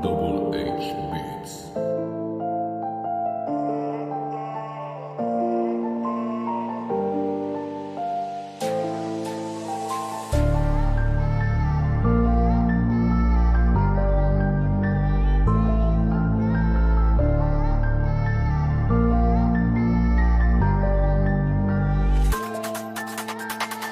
Double H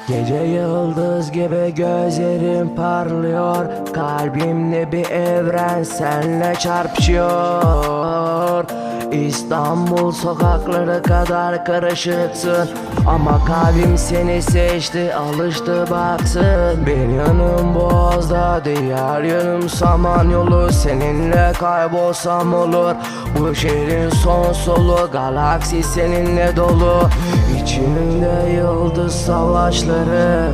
Gece yıldız gibi gözlerim parlıyor. Kalbimde bir evren senle çarpışıyor İstanbul sokakları kadar karışıksın. Ama kalbim seni seçti alıştı baksın. Bir yanım boğazda diğer yanım samanyolu Seninle kaybolsam olur. Bu şehrin son solu Galaksi seninle dolu. İçimde yıldız savaşları.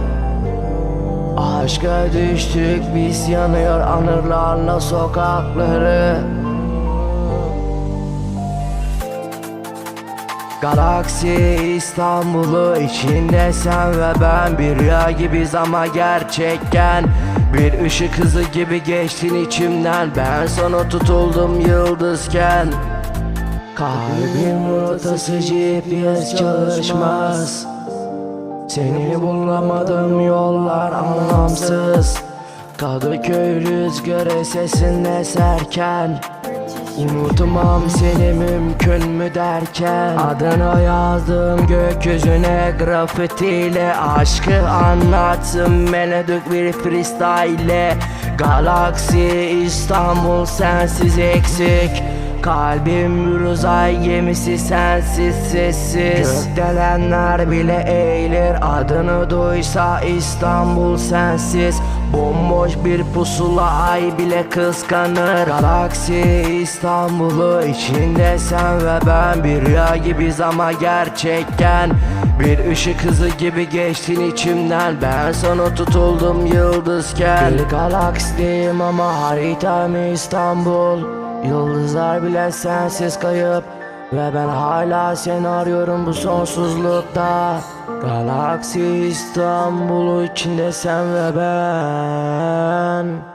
Aşka düştük biz yanıyor anılarla sokakları Galaksi İstanbul'u içinde sen ve ben Bir rüya gibiyiz ama gerçekken Bir ışık hızı gibi geçtin içimden. Ben sana tutuldum yıldızken. Kalbim rotası GPS çalışmaz. Seni bulamadım yollar anlamsız. Kadıköy rüzgarı sesinde serken Unutmam seni mümkün mü derken? Adını yazdım gökyüzüne grafitiyle Aşkı anlattım. Melodik bir freestyle. Galaksi İstanbul sensiz eksik Kalbim bir uzay gemisi sensiz sessiz. Gökdelenler bile eğilir. Adını duysa İstanbul sensiz. Bomboş bir pusula ay bile kıskanır. Galaksi İstanbul'u içinde sen ve ben. Bir rüya gibiyiz ama gerçekken Bir ışık hızı gibi geçtin içimden. Ben sana tutuldum yıldızken. Bir galaksideyim ama haritam İstanbul Yıldızlar bile sensiz kayıp Ve ben hala seni arıyorum bu sonsuzlukta. Galaksi İstanbul'u içinde sen ve ben